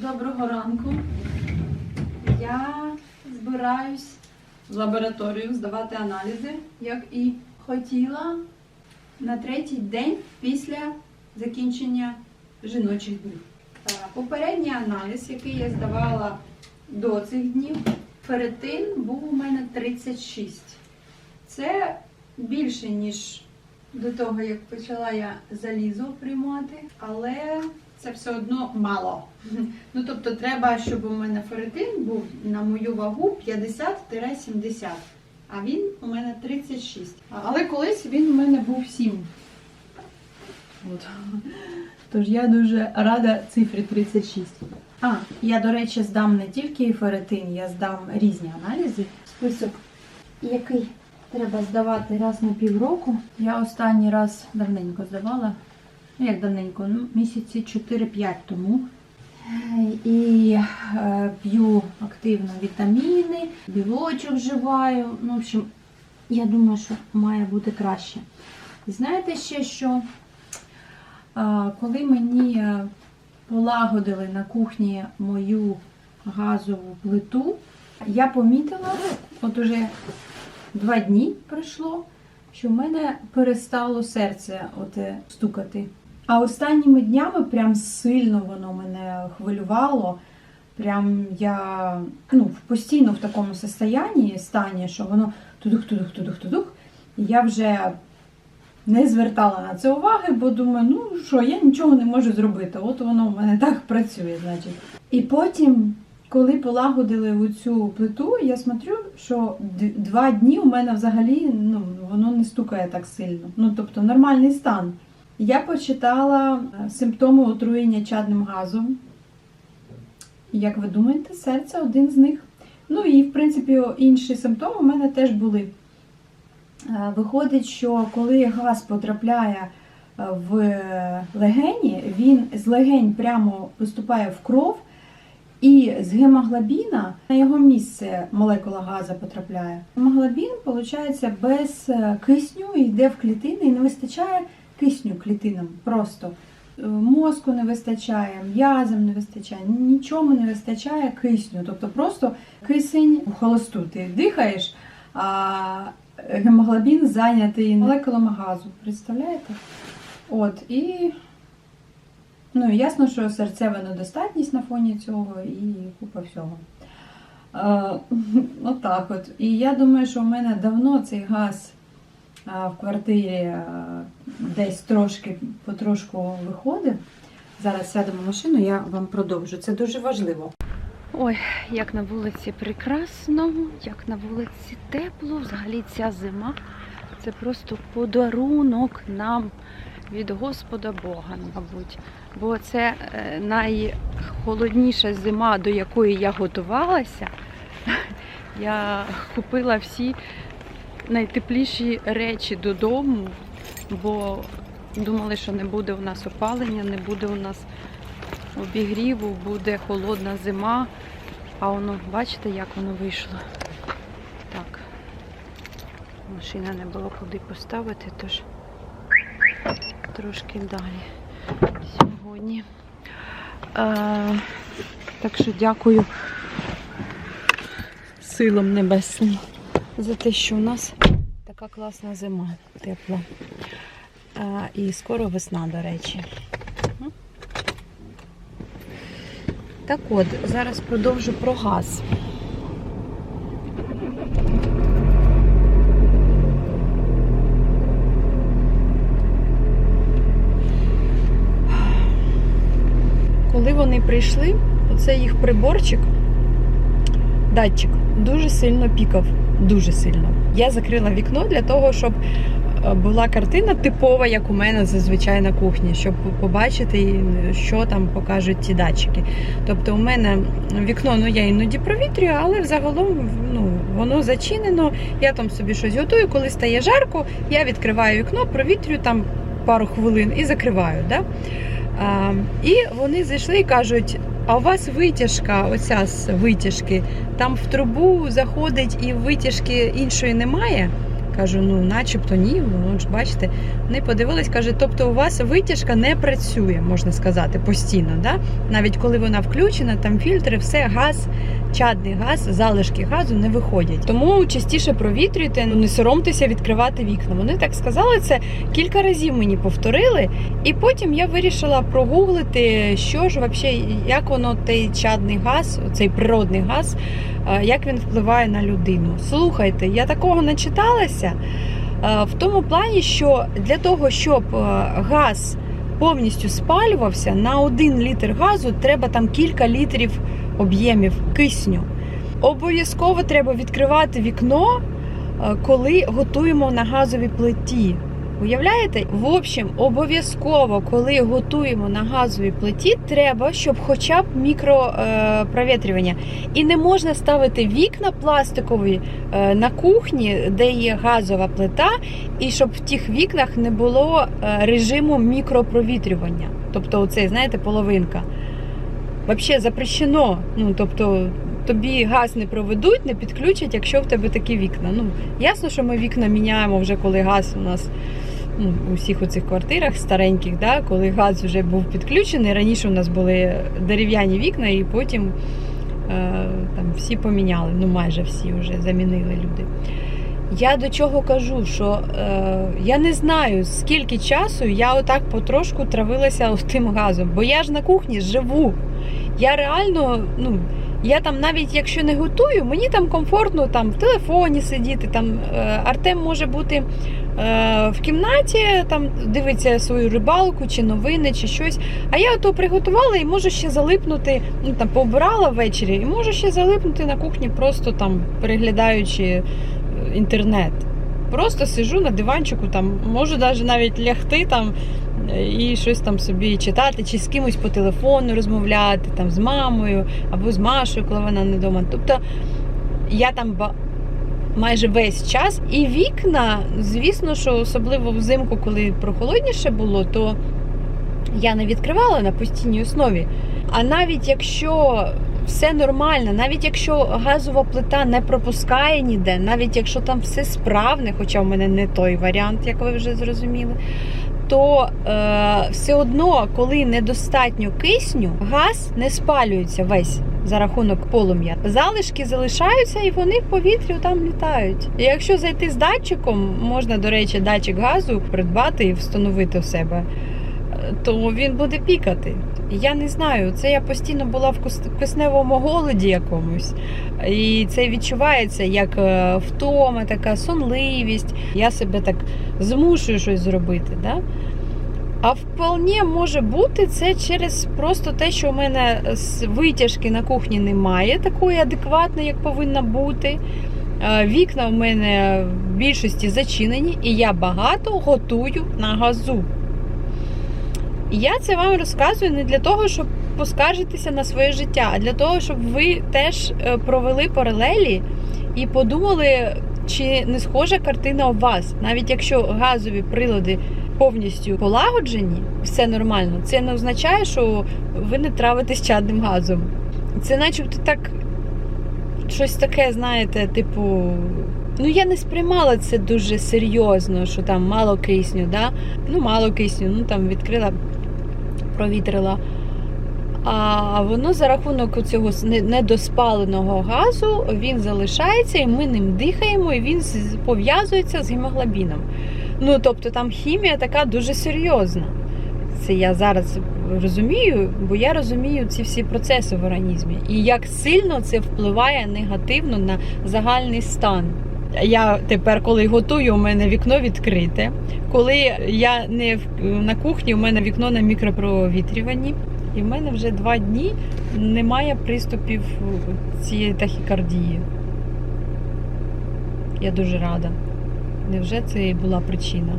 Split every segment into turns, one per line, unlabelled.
Доброго ранку. Я збираюсь в лабораторію здавати аналізи, як і хотіла на третій день після закінчення жіночих днів. Е, Попередній аналіз, який я здавала до цих днів, ферритин був у мене 36. Це більше, ніж до того, як почала я залізо приймати, але це все одно мало. Ну тобто треба, щоб у мене ферритин був на мою вагу 50-70, а він у мене 36. Але колись він у мене був 7. От. Тож я дуже рада цифрі 36. А, я, до речі, здам не тільки ферритин, я здам різні аналізи. Список, який треба здавати раз на півроку. Я останній раз давненько здавала. Ну, як давненько, ну, місяці 4-5 тому. І е, п'ю активно вітаміни, білочок вживаю. Ну, в общем, я думаю, що має бути краще. І знаєте ще, що е, коли мені е, полагодили на кухні мою газову плиту, я помітила, от уже два дні пройшло, що в мене перестало серце от, стукати. А останніми днями прям сильно воно мене хвилювало. Прям я ну, постійно в такому состоянні, стані, що воно тудух, тудух, тудух, тудух. І я вже не звертала на це уваги, бо думаю, ну що, я нічого не можу зробити. От воно в мене так працює, значить. І потім, коли полагодили цю плиту, я смотрю, що два дні у мене взагалі ну, воно не стукає так сильно. Ну, тобто нормальний стан. Я почитала е, симптоми отруєння чадним газом. Як ви думаєте, серце один з них. Ну і, в принципі, інші симптоми у мене теж були. Е, Виходить, що коли газ потрапляє е, в легені, він з легень прямо поступає в кров, і з гемоглобіна на його місце молекула газу потрапляє. Гемоглобін, виходить, без кисню йде в клітини і не вистачає кисню клітинам просто. Е, Мозку не вистачає, м'язам не вистачає, нічому не вистачає кисню. Тобто просто кисень в холосту. Ти дихаєш, а гемоглобін зайнятий молекулами газу. Представляєте? От, і ну, ясно, що серцева недостатність на фоні цього і купа всього. Е, Отак от. І я думаю, що в мене давно цей газ в квартирі е, десь трошки потрошку виходив. Зараз сядемо в машину, я вам продовжу. Це дуже важливо.
Ой, як на вулиці прекрасно, як на вулиці тепло. Взагалі ця зима це просто подарунок нам від Господа Бога, мабуть. Бо це е, найхолодніша зима, до якої я готувалася. Я купила всі найтепліші речі додому, бо думали, що не буде у нас опалення, не буде у нас обігріву, буде холодна зима. А воно, бачите, як воно вийшло? Так. Машина не було куди поставити, тож трошки далі сьогодні. Е, так що дякую силам небесним за те, що у нас така класна зима, тепла. Е, і скоро весна, до речі. Так от, зараз продовжу про газ. Коли вони прийшли, оцей їх приборчик, датчик, дуже сильно пікав. Дуже сильно. Я закрила вікно для того, щоб е, була картина типова, як у мене зазвичай на кухні, щоб побачити, що там покажуть ті датчики. Тобто, у мене вікно, ну я іноді провітрюю, але взагалом ну, воно зачинено. Я там собі щось готую. Коли стає жарко, я відкриваю вікно, провітрюю там пару хвилин і закриваю. Да? А, і вони зайшли і кажуть: а у вас витяжка, оця з витяжки, там в трубу заходить і витяжки іншої немає. Кажу, ну начебто ні, ну ж бачите. Вони подивились, каже, тобто у вас витяжка не працює, можна сказати, постійно. Да? Навіть коли вона включена, там фільтри, все, газ, чадний газ, залишки газу не виходять. Тому частіше провітрюйте, ну не соромтеся відкривати вікна. Вони так сказали це кілька разів мені повторили, і потім я вирішила прогуглити, що ж взагалі, як воно той чадний газ, цей природний газ, е, як він впливає на людину. Слухайте, я такого не читалася. е, В тому плані, що для того, щоб е, газ повністю спалювався, на один літр газу треба там кілька літрів об'ємів кисню. Обов'язково треба відкривати вікно, е, коли готуємо на газовій плиті. Уявляєте? В общем, обов'язково, коли готуємо на газовій плиті, треба, щоб хоча б мікропровітрювання. І не можна ставити вікна пластикові е, на кухні, де є газова плита, і щоб в тих вікнах не було е, режиму мікропровітрювання. Тобто, оцей, знаєте, половинка. Взагалі запрещено. Ну, тобто, тобі газ не проведуть, не підключать, якщо в тебе такі вікна. Ну, ясно, що ми вікна міняємо вже коли газ у нас ну, у всіх у цих квартирах стареньких, да, коли газ вже був підключений. Раніше у нас були дерев'яні вікна, і потім е, там всі поміняли. Ну, майже всі вже замінили люди. Я до чого кажу, що е, я не знаю, скільки часу я отак потрошку травилася тим газом, бо я ж на кухні живу. Я реально, ну, я там навіть якщо не готую, мені там комфортно там в телефоні сидіти. Там е, Артем може бути е, в кімнаті, там дивиться свою рибалку чи новини, чи щось. А я ото приготувала і можу ще залипнути, ну там пообирала ввечері, і можу ще залипнути на кухні, просто там переглядаючи е, інтернет. Просто сижу на диванчику, там можу навіть навіть лягти там і щось там собі читати, чи з кимось по телефону розмовляти, там з мамою або з Машою, коли вона не вдома. Тобто я там майже весь час. І вікна, звісно, що особливо взимку, коли прохолодніше було, то я не відкривала на постійній основі. А навіть якщо все нормально, навіть якщо газова плита не пропускає ніде, навіть якщо там все справне, хоча в мене не той варіант, як ви вже зрозуміли, то е, все одно, коли недостатньо кисню, газ не спалюється весь за рахунок полум'я. Залишки залишаються і вони в повітрі там літають. І якщо зайти з датчиком, можна, до речі, датчик газу придбати і встановити у себе, е, то він буде пікати. Я не знаю, це я постійно була в кисневому голоді якомусь, і це відчувається як е, втома, така сонливість. Я себе так змушую щось зробити. Да? А вполне може бути це через просто те, що у мене витяжки на кухні немає такої адекватної, як повинна бути. Е, Вікна в мене в більшості зачинені, і я багато готую на газу. Я це вам розказую не для того, щоб поскаржитися на своє життя, а для того, щоб ви теж е, провели паралелі і подумали, чи не схожа картина у вас, навіть якщо газові прилади повністю полагоджені, все нормально, це не означає, що ви не травитесь чадним газом. Це начебто так щось таке, знаєте, типу. Ну, я не сприймала це дуже серйозно, що там мало кисню, да? Ну, мало кисню, ну там відкрила, провітрила. А воно за рахунок цього недоспаленого газу він залишається, і ми ним дихаємо, і він пов'язується з гемоглобіном. Ну, тобто там хімія така дуже серйозна. Це я зараз розумію, бо я розумію ці всі процеси в організмі. І як сильно це впливає негативно на загальний стан. Я тепер, коли готую, у мене вікно відкрите. Коли я не на кухні, у мене вікно на мікропровітрюванні. І в мене вже два дні немає приступів цієї тахікардії. Я дуже рада. Невже це і була причина?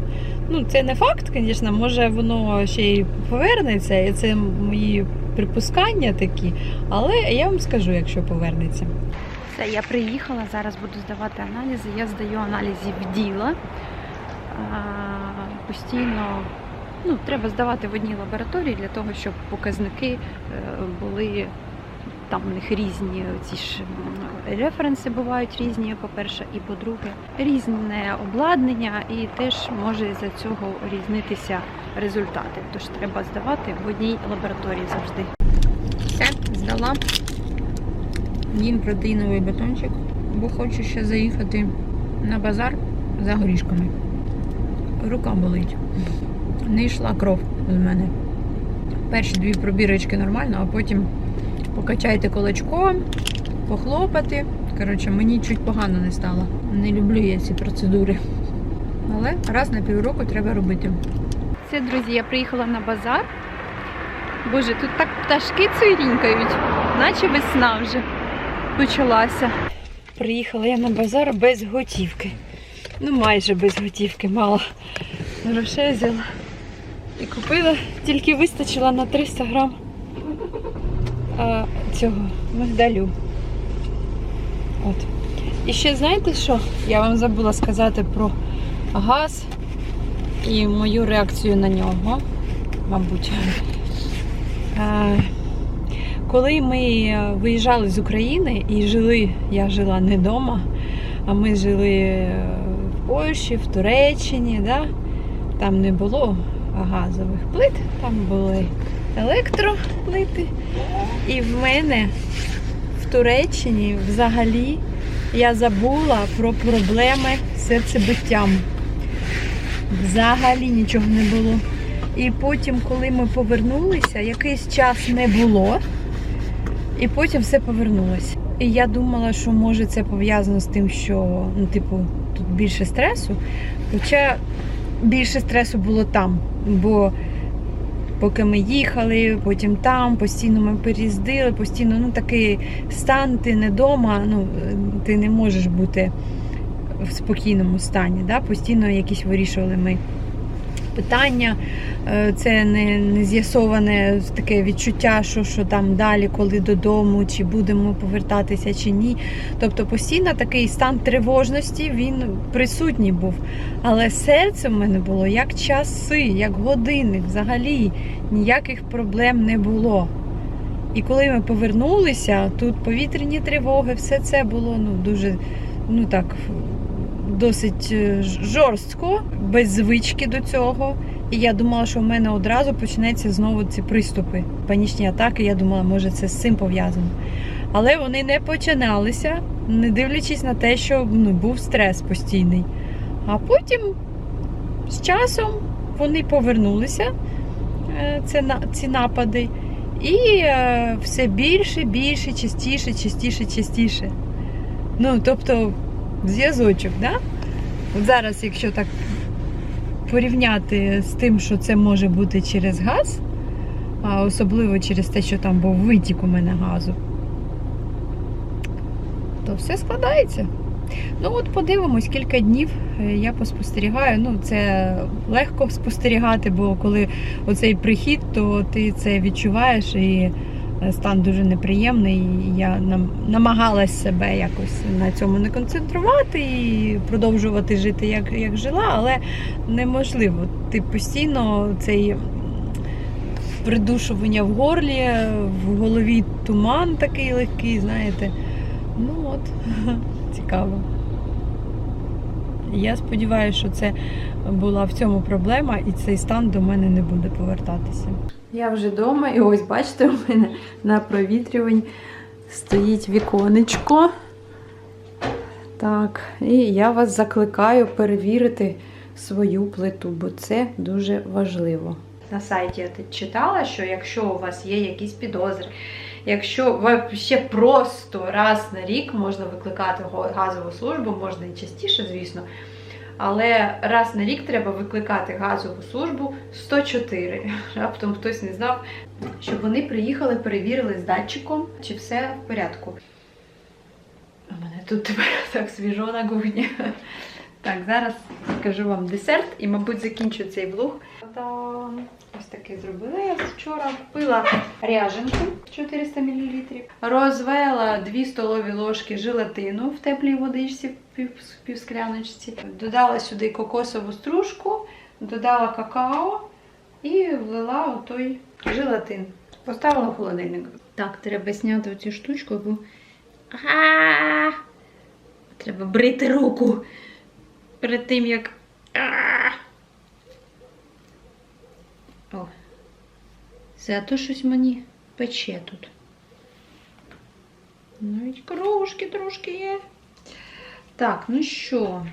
Ну, це не факт, звісно, може воно ще й повернеться, і це мої припускання такі, але я вам скажу, якщо повернеться. Все, я приїхала, зараз буду здавати аналізи. Я здаю аналізи в діла. Постійно ну, треба здавати в одній лабораторії для того, щоб показники е, були там у них різні ці ж референси бувають різні, по-перше, і по-друге, різне обладнання, і теж може за цього різнитися результати. Тож треба здавати в одній лабораторії завжди. Все, здала. Їм протеїновий батончик, бо хочу ще заїхати на базар за горішками. Рука болить. Не йшла кров з мене. Перші дві пробірочки нормально, а потім покачайте кулачком, похлопати. Коротше, мені чуть погано не стало. Не люблю я ці процедури. Але раз на півроку треба робити. Все, друзі, я приїхала на базар. Боже, тут так пташки цвірінькають, наче весна вже почалася. Приїхала я на базар без готівки. Ну, майже без готівки, мало грошей взяла. І купила, тільки вистачило на 300 грам а, цього мигдалю. От. І ще знаєте що? Я вам забула сказати про газ і мою реакцію на нього, мабуть. Коли ми е, виїжджали з України і жили, я жила не вдома, а ми жили е, в Польщі, в Туреччині, да? там не було газових плит, там були електроплити. І в мене в Туреччині взагалі я забула про проблеми з серцебиттям. Взагалі нічого не було. І потім, коли ми повернулися, якийсь час не було, і потім все повернулося. І я думала, що може це пов'язано з тим, що ну, типу, тут більше стресу. Хоча більше стресу було там, бо поки ми їхали, потім там, постійно ми переїздили, постійно ну, такий стан, ти не вдома, ну, ти не можеш бути в спокійному стані. Да? Постійно якісь вирішували ми питання. Е, Це не, не з'ясоване таке відчуття, що, що там далі, коли додому, чи будемо повертатися, чи ні. Тобто постійно такий стан тривожності він присутній був. Але серце в мене було як часи, як години, взагалі ніяких проблем не було. І коли ми повернулися, тут повітряні тривоги, все це було ну, дуже ну так, досить е, жорстко, без звички до цього. І я думала, що в мене одразу почнеться знову ці приступи, панічні атаки. Я думала, може це з цим пов'язано. Але вони не починалися, не дивлячись на те, що ну, був стрес постійний. А потім з часом вони повернулися, е, ці напади, і е, все більше, більше, частіше, частіше, частіше. Ну, тобто, зв'язочок, да? От зараз, якщо так порівняти з тим, що це може бути через газ, а особливо через те, що там був витік у мене газу, то все складається. Ну от подивимось, кілька днів е, я поспостерігаю. Ну, це легко спостерігати, бо коли оцей прихід, то ти це відчуваєш і стан дуже неприємний. І Я нам- намагалась себе якось на цьому не концентрувати і продовжувати жити, як, як жила, але неможливо. Ти постійно цей придушування в горлі, в голові туман такий легкий, знаєте. Ну от, цікаво. Я сподіваюся, що це була в цьому проблема, і цей стан до мене не буде повертатися. Я вже вдома, і ось бачите, у мене на провітрюванні стоїть віконечко. Так, і я вас закликаю перевірити свою плиту, бо це дуже важливо. На сайті я читала, що якщо у вас є якісь підозри, якщо ще просто раз на рік можна викликати газову службу, можна і частіше, звісно. Але раз на рік треба викликати газову службу 104. Раптом хтось не знав, щоб вони приїхали, перевірили з датчиком, чи все в порядку. У мене тут тепер так свіжо на кухні. Так, зараз покажу вам десерт і, мабуть, закінчу цей влог. Ось таке зробила я вчора. Купила ряженку 400 мл. Розвела 2 столові ложки желатину в теплій водичці пів, півскляночці. Додала сюди кокосову стружку, додала какао і влила у той желатин. Поставила в холодильник. Так, треба зняти оцю штучку, бо. Треба брити руку перед тим, як. О. А щось мені пече тут. Навіть крошки трошки є. Так, ну що?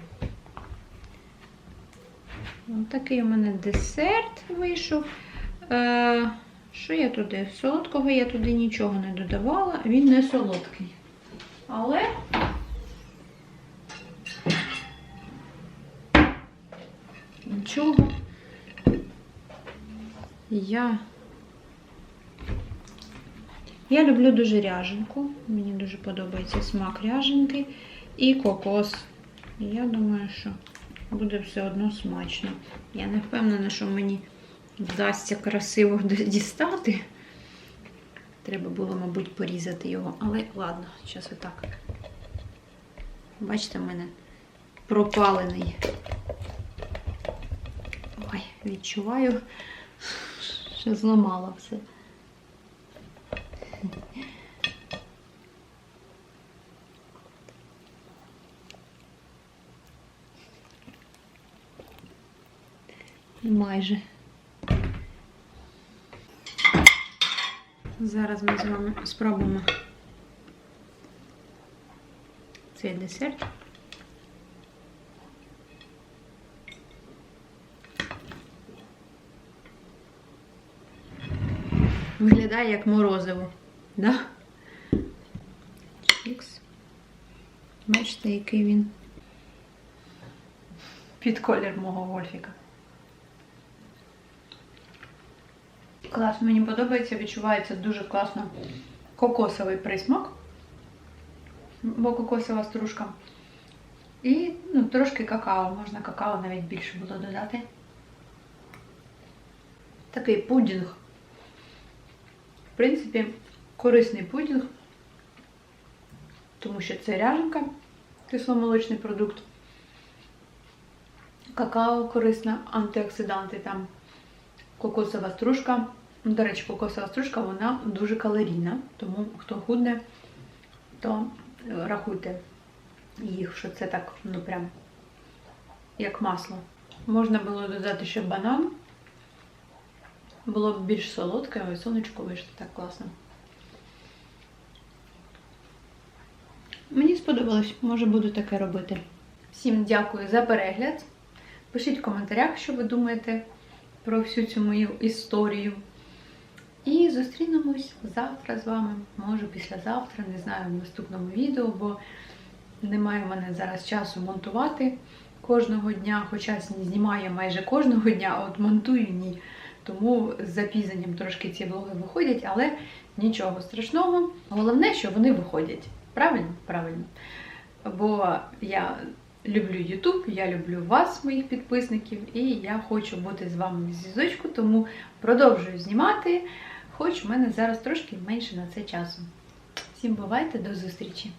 Ось такий у мене десерт вийшов. Е, що я туди? Солодкого я туди нічого не додавала, він не солодкий. Але нічого. Я я люблю дуже ряженку. Мені дуже подобається смак ряженки і кокос. Я думаю, що буде все одно смачно. Я не впевнена, що мені вдасться красиво дістати. Треба було, мабуть, порізати його. Але ладно, зараз отак. Бачите, в мене пропалений. Ой, відчуваю, що зламала все. Майже. Зараз ми з вами спробуємо цей десерт. Виглядає як морозиво, да? Бачите, який він під колір мого гольфіка. Клас, мені подобається, відчувається дуже класно кокосовий присмак, бо кокосова стружка. І ну, трошки какао, можна какао навіть більше було додати. Такий пудінг. В принципі, корисний пудінг, тому що це ряженка, кисломолочний продукт. Какао корисне, антиоксиданти там, кокосова стружка. Ну, До речі, кокосова стружка вона дуже калорійна, тому хто худне, то е, рахуйте їх, що це так, ну прям як масло. Можна було додати ще банан. Було б більш солодке, але сонечко вийшло так класно. Мені сподобалось, може буду таке робити. Всім дякую за перегляд. Пишіть в коментарях, що ви думаєте про всю цю мою історію. І зустрінемось завтра з вами, може післязавтра, не знаю, в наступному відео, бо немає в мене зараз часу монтувати кожного дня, хоча знімаю майже кожного дня, а от монтую ні. Тому з запізненням трошки ці влоги виходять, але нічого страшного. Головне, що вони виходять. Правильно? Правильно. Бо я люблю YouTube, я люблю вас, моїх підписників, і я хочу бути з вами в зв'язочку, тому продовжую знімати, хоч в мене зараз трошки менше на це часу. Всім бувайте, до зустрічі!